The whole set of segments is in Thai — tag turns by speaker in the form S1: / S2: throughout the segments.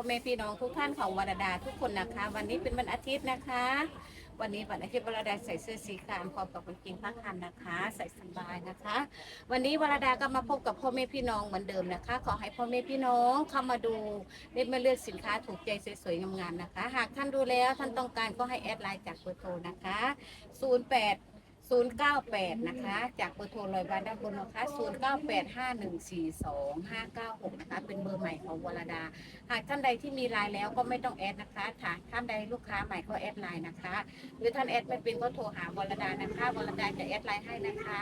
S1: พ่อแม่พี่น้องทุกท่านของวรดาทุกคนนะคะ วันนี้เป็นวันอาทิตย์นะคะ วันนี้วันอาทิตย์วรดาใส่เสื้อสีขาวพร้อมกับกางเกงผ้าคันนะคะ ใส่สบายนะคะ วันนี้วรดาก็มาพบกับพ่อแม่พี่น้องเหมือนเดิมนะคะ ขอให้พ่อแม่พี่น้องเข้ามาดูได้มาเลือกสินค้าถูกใจสวยๆงามๆนะคะ หากท่านดูแล้วท่านต้องการก็ให้แอดไลน์จากเบอร์โทรนะคะ 08 098 นะคะ จากเบอร์โทรลอยบานด้านบนนะคะ0985142596 นะคะ เป็นเบอร์ใหม่ของวรดา หากท่านใดที่มีไลน์แล้วก็ไม่ต้องแอดนะคะถ้าท่านใดลูกค้าใหม่ก็แอดไลน์นะคะ หรือท่านแอดไม่เป็นก็โทรหาวรดานะคะวรดาจะแอดไลน์ให้นะคะ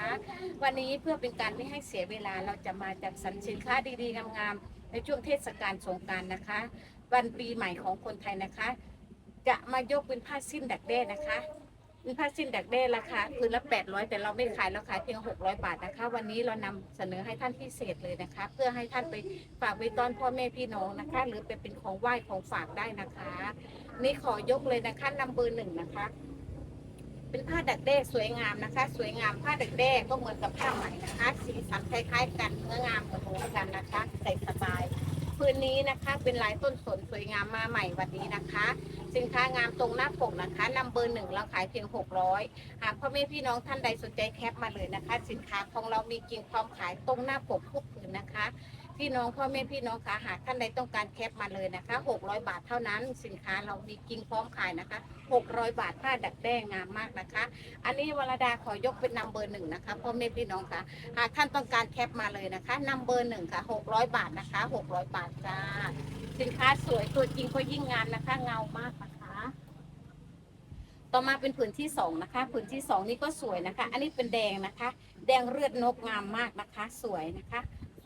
S1: วันนี้เพื่อเป็นการไม่ให้เสียเวลาเราจะมาจัดสรรสินค้าดีๆงามๆในช่วงเทศกาลสงกรารนะคะ วันปีใหม่ของคนไทยนะคะ จะมายกเป็นผ้าสิ้นดักแด้นะคะ เป็นผ้าสิ้นดักแด้ราคาคืนละ 800 แต่เราไม่ขายเราขายเพียง 600 บาทนะคะ วันนี้เรานำเสนอให้ท่านพิเศษเลยนะคะ เพื่อให้ท่านไปฝากไว้ต้อนพ่อแม่พี่น้องนะคะ หรือไปเป็นของไหว้ของฝากได้นะคะ นี่ขอยกเลยนะคะนำเบอร์หนึ่งนะคะ เป็นผ้าดักแด้สวยงามนะคะ สวยงามผ้าดักแด้ก็เหมือนกับผ้าไหมนะคะ สีสันคล้ายๆกันเนื้องามเหมือนกันนะคะใส่สบายพื้นนี้นะคะเป็นลายต้นสนสวยงามมาใหม่วันนี้นะคะ สินค้างามตรงหน้าปกนะคะนำเบอร์หนึ่งเราขายเพียง 600 หากพ่อแม่พี่น้องท่านใดสนใจแคปมาเลยนะคะ สินค้าของเรามีกิ่งพร้อมขายตรงหน้าปกทุกผืนนะคะ พี่น้องพ่อแม่พี่น้องคะหากท่านใดต้องการแคปมาเลยนะคะ 600 บาทเท่านั้น สินค้าเรามีกิ่งพร้อมขายนะคะ 600 บาทผ้าดักแด้งามมากนะคะ อันนี้วรดาขอยกเป็นนำเบอร์หนึ่งนะคะพ่อแม่พี่น้องคะหากท่านต้องการแคปมาเลยนะคะนำเบอร์หนึ่งค่ะ 600 บาทนะคะ 600 บาทจ้าสินค้าสวยตัวจริงก็ยิ่งงามนะคะ เงามากนะคะ ต่อมาเป็นผืนที่สองนะคะ ผืนที่สองนี่ก็สวยนะคะ อันนี้เป็นแดงนะคะ แดงเลือดนกงามมากนะคะ สวยนะคะ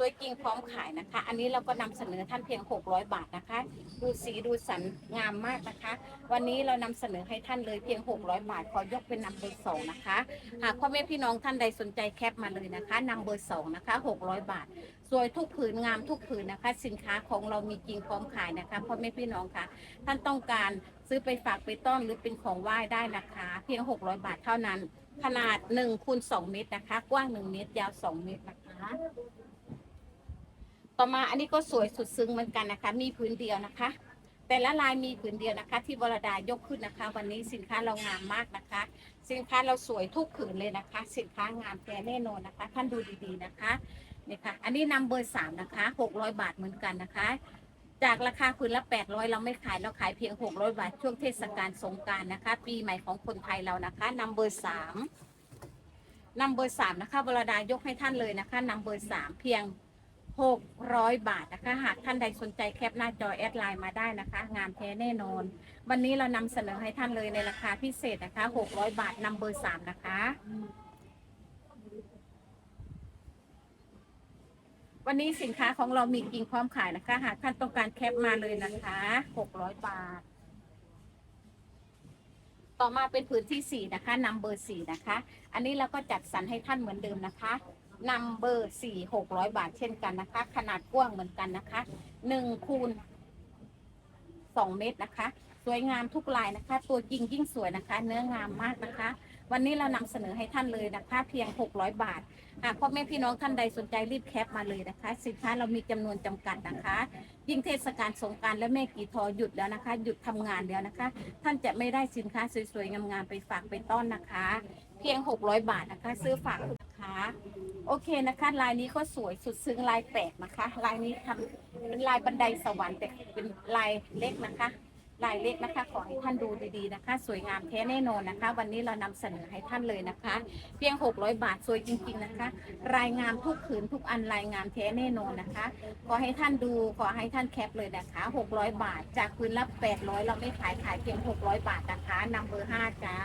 S1: วยจริงพร้อมขายนะคะ อันนี้เราก็นำเสนอท่านเพียง 600 บาทนะคะ ดูสีดูสันงามมากนะคะ วันนี้เรานำเสนอให้ท่านเลยเพียง 600 บาท ขอยกเป็นนำเบอร์สองนะคะ หากพ่อแม่พี่น้องท่านใดสนใจแคปมาเลยนะคะนำเบอร์สองนะคะ 600 บาท สวยทุกผืนงามทุกผืนนะคะ สินค้าของเรามีจริงพร้อมขายนะคะพ่อแม่พี่น้องคะท่านต้องการซื้อไปฝากไปต้อนหรือเป็นของไหว้ได้นะคะ เพียง 600 บาทเท่านั้นขนาด1คูณ2เมตรนะคะ กว้าง 1 เมตร ยาว 2 เมตรนะคะ ต่อมาอันนี้ก็สวยสุดซึ้งเหมือนกันนะคะ มีผืนเดียวนะคะ แต่ละลายมีผืนเดียวนะคะ ที่วรดายกขึ้นนะคะ วันนี้สินค้าเรางามมากนะคะ สินค้าเราสวยทุกผืนเลยนะคะ สินค้างามแท้แน่นอนนะคะ ท่านดูดีๆนะคะนี่ค่ะอันนี้นำเบอร์สามนะคะหกร้อยบาทเหมือนกันนะคะ จากราคาคืนละแปดร้อยเราไม่ขายเราขายเพียงหกร้อยบาทช่วงเทศกาลสงการนะคะ ปีใหม่ของคนไทยเรานะคะนำเบอร์สามนำเบอร์สามนะคะวรดายกให้ท่านเลยนะคะนำเบอร์สามเพียง หกร้อยบาทนะคะ หากท่านใดสนใจแคปหน้าจอแอดไลน์มาได้นะคะ งามแท้แน่นอน วันนี้เรานำเสนอให้ท่านเลยในราคาพิเศษนะคะหกร้อยบาทนำเบอร์สามนะคะ วันนี้สินค้าของเรามีกิ่งพร้อมขายนะคะ หากท่านต้องการแคปมาเลยนะคะ 600 บาท ต่อมาเป็นผืนที่ 4 นะคะนำเบอร์4นะคะ อันนี้เราก็จัดสรรให้ท่านเหมือนเดิมนะคะ นำเบอร์4 600บาทเช่นกันนะคะ ขนาดกว้างเหมือนกันนะคะ1คูณ2เมตรนะคะ สวยงามทุกลายนะคะ ตัวจริงยิ่งสวยนะคะ เนื้องามมากนะคะ วันนี้เรานำเสนอให้ท่านเลยนะคะ เพียง600บาทหากพ่อแม่พี่น้องท่านใดสนใจรีบแคปมาเลยนะคะ สินค้าเรามีจำนวนจำกัดนะคะ ยิ่งเทศกาลสงการและแม่กีทอหยุดแล้วนะคะ หยุดทำงานแล้วนะคะ ท่านจะไม่ได้สินค้าสวยๆงามๆไปฝากไปต้อนนะคะ เพียง 600 บาทนะคะ ซื้อฝากนะคะ โอเคนะคะ ลายนี้ก็สวยสุดซึ้งลายแปลกนะคะ ลายนี้ทำเป็นลายบันไดสวรรค์แต่เป็นลายเล็กนะคะ ลายเล็กนะคะ ขอให้ท่านดูดีๆนะคะ สวยงามแท้แน่นอนนะคะ วันนี้เรานำเสนอให้ท่านเลยนะคะ เพียง 600 บาทสวยจริง ๆนะคะ รายงานทุกผืนทุกอันรายงานแท้แน่นอนนะคะ ขอให้ท่านดูขอให้ท่านแคปเลยนะคะ 600 บาท จากผืนละ800 เราไม่ขายขายเพียง 600 บาทนะคะนำเบอร์5จ้า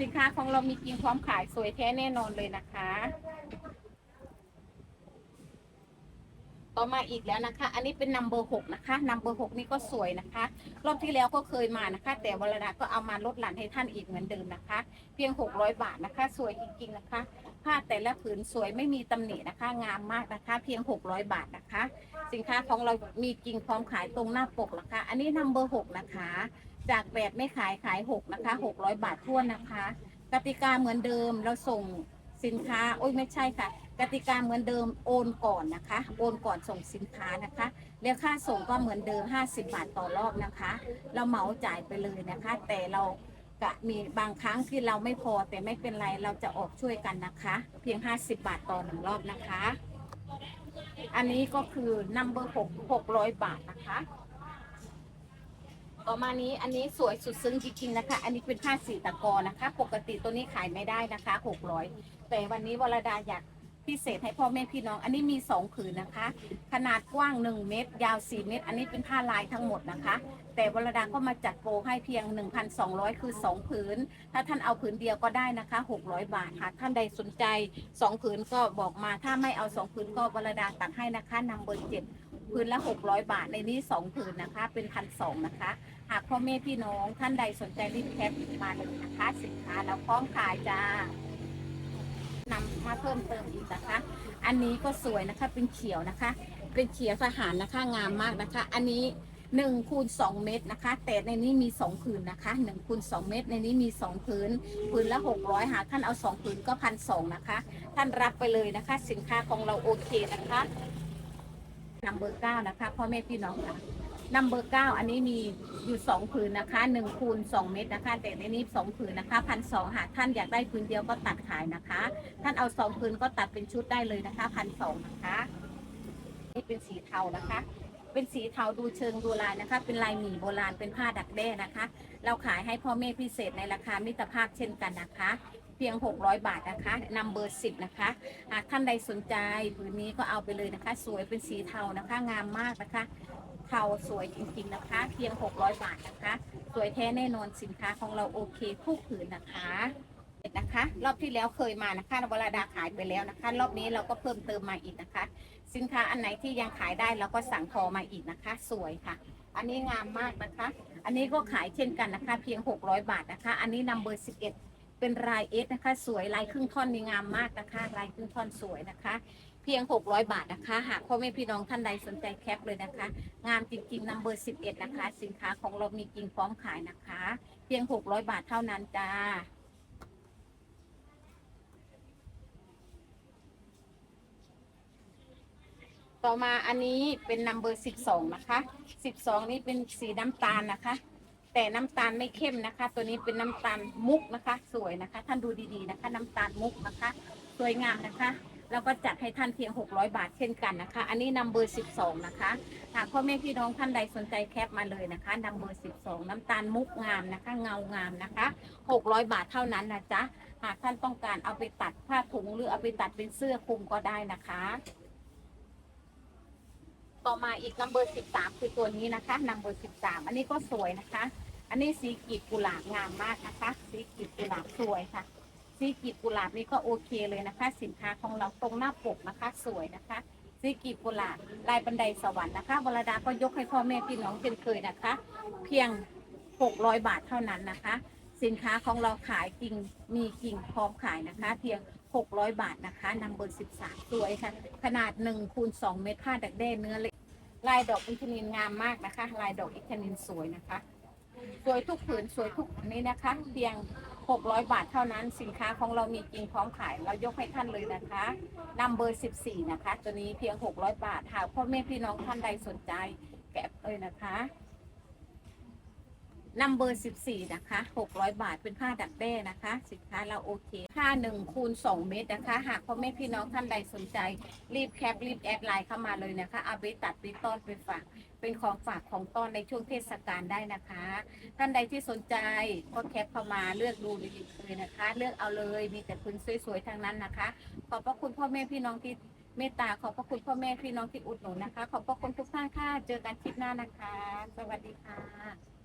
S1: สินค้าของเรามีจริงพร้อมขายสวยแท้แน่นอนเลยนะคะ ต่อมาอีกแล้วนะคะ อันนี้เป็นนัมเบอร์หกนะคะนัมเบอร์หกนี่ก็สวยนะคะ รอบที่แล้วก็เคยมานะคะ แต่วรดาก็เอามาลดหลั่นให้ท่านอีกเหมือนเดิมนะคะ เพียง600บาทนะคะ สวยจริงๆนะคะผ้าแต่ละผืนสวยไม่มีตำหนินะคะ งามมากนะคะ เพียง 600 บาทนะคะ สินค้าของเรามีจริงพร้อมขายตรงหน้าปกนะคะ อันนี้นัมเบอร์หกนะคะ จากแปดไม่ขายขายหกนะคะ600บาททั่วนนะคะ กติกาเหมือนเดิมเราส่งสินค้าโอ้ยไม่ใช่ค่ะ กติกาเหมือนเดิมโอนก่อนนะคะ โอนก่อนส่งสินค้านะคะ แล้วค่าส่งก็เหมือนเดิม 50 บาทต่อรอบนะคะ เราเหมาจ่ายไปเลยนะคะ แต่เราก็มีบางครั้งที่เราไม่พอแต่ไม่เป็นไรเราจะออกช่วยกันนะคะ เพียง 50 บาทต่อหนึ่งรอบนะคะ อันนี้ก็คือนัมเบอร์หกหกร้อยบาทนะคะ ต่อมานี้อันนี้สวยสุดซึ้งจริงๆนะคะ อันนี้เป็นผ้าสีตะกอนะคะ ปกติตัวนี้ขายไม่ได้นะคะหกร้อยแต่วันนี้วรดาอยากพิเศษให้พ่อแม่พี่น้อง อันนี้มีสองผืนนะคะ ขนาดกว้าง 1 เมตร ยาว 4 เมตร อันนี้เป็นผ้าลายทั้งหมดนะคะ แต่วรดาก็มาจัดโปรให้เพียง 1,200 คือ 2 ผืน ถ้าท่านเอาผืนเดียวก็ได้นะคะ 600 บาทหากท่านใดสนใจ 2 ผืนก็บอกมาถ้าไม่เอา 2 ผืนก็วรดาตัดให้นะคะนำเบอร์เจ็ด ผืนละ 600 บาทในนี้2ผืนนะคะ เป็นพันสองนะคะ หากพ่อแม่พี่น้องท่านใดสนใจรีบแคปมาเลยนะคะ สินค้าแล้วพร้อมขายจ้านำมาเพิ่มเติมอีกนะคะ อันนี้ก็สวยนะคะเป็นเขียวนะคะ เป็นเขียวทหารนะคะงามมากนะคะ อันนี้1คูณ2เมตรนะคะ แต่ในนี้มี 2 ผืนนะคะ1คูณ2เมตร ในนี้มี 2 ผืน ผืนละ 600หากท่านเอา 2 ผืนก็พันสนะคะ ท่านรับไปเลยนะคะ สินค้าของเราโอเคนะคะ นัมเบอร์เก้านะคะพ่อแม่พี่น้องค่ะนัมเบอร์เก้าอันนี้มีอยู่สองผืนนะคะหนึ่งคูณสองเมตรนะคะ แต่ในนี้สองผืนนะคะพันสองหากท่านอยากได้ผืนเดียวก็ตัดขายนะคะ ท่านเอาสองผืนก็ตัดเป็นชุดได้เลยนะคะพันสองนะคะนี่เป็นสีเทานะคะ เป็นสีเทาดูเชิงดูลายนะคะ เป็นลายหมี่โบราณเป็นผ้าดักแด้นะคะ เราขายให้พ่อแม่พิเศษในราคามิตรภาพเช่นกันนะคะ เพียง 600 บาทนะคะนำเบอร์ 10 นะคะหากท่านใดสนใจผืนนี้ก็เอาไปเลยนะคะ สวยเป็นสีเทานะคะงามมากนะคะ เทาสวยจริง ๆนะคะ เพียง 600 บาทนะคะ สวยแท้แน่นอนสินค้าของเราโอเคทุกผืนนะคะนะคะรอบที่แล้วเคยมานะคะวราดาขายไปแล้วนะคะ รอบนี้เราก็เพิ่มเติมมาอีกนะคะ สินค้าอันไหนที่ยังขายได้เราก็สั่งทอมาอีกนะคะ สวยค่ะ อันนี้งามมากนะคะ อันนี้ก็ขายเช่นกันนะคะ เพียง 600 บาทนะคะ อันนี้นำเบอร์11 เป็นลายเอสนะคะ สวยลายครึ่งท่อนนี่งามมากนะคะลายครึ่งท่อนสวยนะคะ เพียง 600 บาทนะคะ หากพ่อแม่พี่น้องท่านใดสนใจแคปเลยนะคะ งามจริงๆนำเบอร์ 11 นะคะ สินค้าของเรามีจริงพร้อมขายนะคะ เพียง 600 บาทเท่านั้นจ้าต่อมาอันนี้เป็นนัมเบอร์12นะคะ12นี้เป็นสีน้ำตาลนะคะ แต่น้ำตาลไม่เข้มนะคะ ตัวนี้เป็นน้ำตาลมุกนะคะ สวยนะคะ ท่านดูดีๆนะคะ น้ำตาลมุกนะคะ สวยงามนะคะแล้วก็จัดให้ท่านเพียง 600 บาทเช่นกันนะคะ อันนี้นัมเบอร์ 12 นะคะหากพ่อแม่พี่น้องท่านใดสนใจแคปมาเลยนะคะนัมเบอร์ 12 น้ำตาลมุกงามนะคะ เงางามนะคะ 600 บาทเท่านั้นนะจ๊ะ หากท่านต้องการเอาไปตัดผ้าถุงหรือเอาไปตัดเป็นเสื้อคลุมก็ได้นะคะ ต่อมาอีกนัมเบอร์ 13 คือตัวนี้นะคะนัมเบอร์ 13 อันนี้ก็สวยนะคะ อันนี้สีกีบกุหลาบงามมากนะคะ สีกีบกุหลาบสวยค่ะ สีกีบกุหลาบนี่ก็โอเคเลยนะคะ สินค้าของเราตรงหน้าปกนะคะ สวยนะคะ สีกีบกุหลาบลายบันไดสวรรค์นะคะวรดาก็ยกให้พ่อแม่พี่น้องเช่นเคยนะคะ เพียง 600 บาทเท่านั้นนะคะ สินค้าของเราขายจริงมีจริงพร้อมขายนะคะ เพียง 600 บาทนะคะนำเบอร์13 สวยค่ะ ขนาด1คูณ2เมตรผ้าดักแด้เนื้อเล็กลายดอกอินทนินงามมากนะคะ ลายดอกอินทนินสวยนะคะ สวยทุกผืนสวยทุกอันนี้นะคะเพียง 600 บาทเท่านั้นสินค้าของเรามีจริงพร้อมขาย เรายกให้ท่านเลยนะคะนำเบอร์14 นะคะ ตัวนี้เพียง 600 บาทหากพ่อแม่พี่น้องท่านใดสนใจ แกะเลยนะคะ นัมเบอร์14 นะคะ600 บาทเป็นผ้าดักแด้นะคะ สินค้าเราโอเคผ้า1คูณ2เมตรนะคะ หากพ่อแม่พี่น้องท่านใดสนใจ รีบแคปรีบแอดไลน์เข้ามาเลยนะคะเอาไปตัดไปต้อนไปฝาก เป็นของฝากของต้อนในช่วงเทศกาลได้นะคะ ท่านใดที่สนใจก็แคปเข้ามาเลือกดูดีๆเลยนะคะ เลือกเอาเลยมีแต่พื้นสวยๆทั้งนั้นนะคะ ขอบพระคุณพ่อแม่พี่น้องที่เมตตาขอบพระคุณพ่อแม่พี่น้องที่อุดหนุนนะคะ ขอบพระคุณทุกท่านค่ะเจอกันคลิปหน้านะคะ สวัสดีค่ะ